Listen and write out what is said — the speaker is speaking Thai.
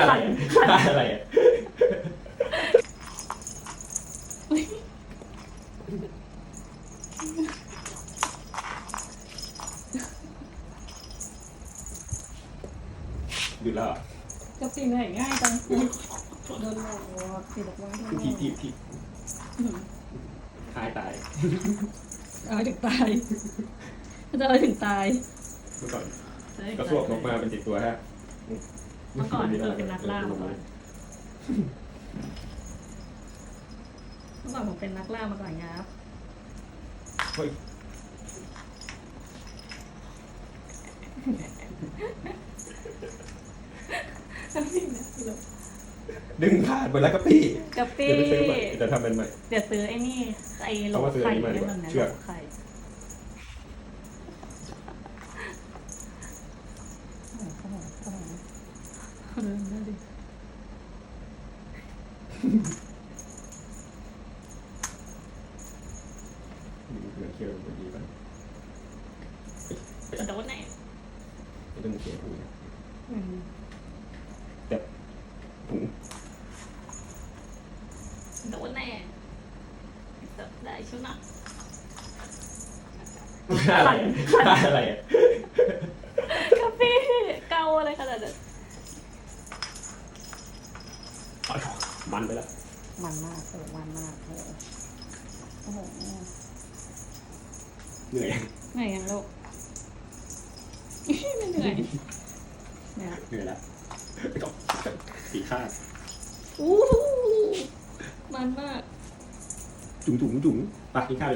อะไรอะไรอะดูแล้วเหรอกับสิ่งไหนง่ายจังโดนหลอกติดออกมาคือทีทีทีตายตายเอาให้ถึงตายจะเอาให้ถึงตายเมื่อก่อนจะให้กถึระงสวตากนกมาเป็นเจ็ดตัวฮะ เมื่อก่อนเกิดเป็นนักล่ามาก่อนเมื่อก่อนผมเป็นนักล่ามาก่อนครับเฮ้ยดึงผ่านไปแล้วก็ปี้กะปี้เดี๋ยวไปซื้อใหม่จะทำเป็นใหม่ เดี๋ยวซื้อไอ้นี่ไอ้โหลเอาว่าซื้ออัไข่นนี้มาดีเนี่ยกว่ามันนะเชื่โหอลไข่โอ้โหโอ้โหโอ้โห เออนั่นดิเหมือนเคียวเหมือนดีป่ะโดนไหนไม่ต้องเคียวพูนะอืมแต่ถุงโดนแน่จับได้ชุนะอะไรอะไรอะ กาแฟเกาอะไรขนาดนั้น มันไปแล้ว มันมากเออมันมากเออโอ้โหเหนื่อยเหนื่อยยังลูกไม่เหนื่อยเนี่ยเหนื่อยแล้วจบสีข้างอู้หูมันมาก จุ๋งจุ๋งจุ๋งปากกินข้าว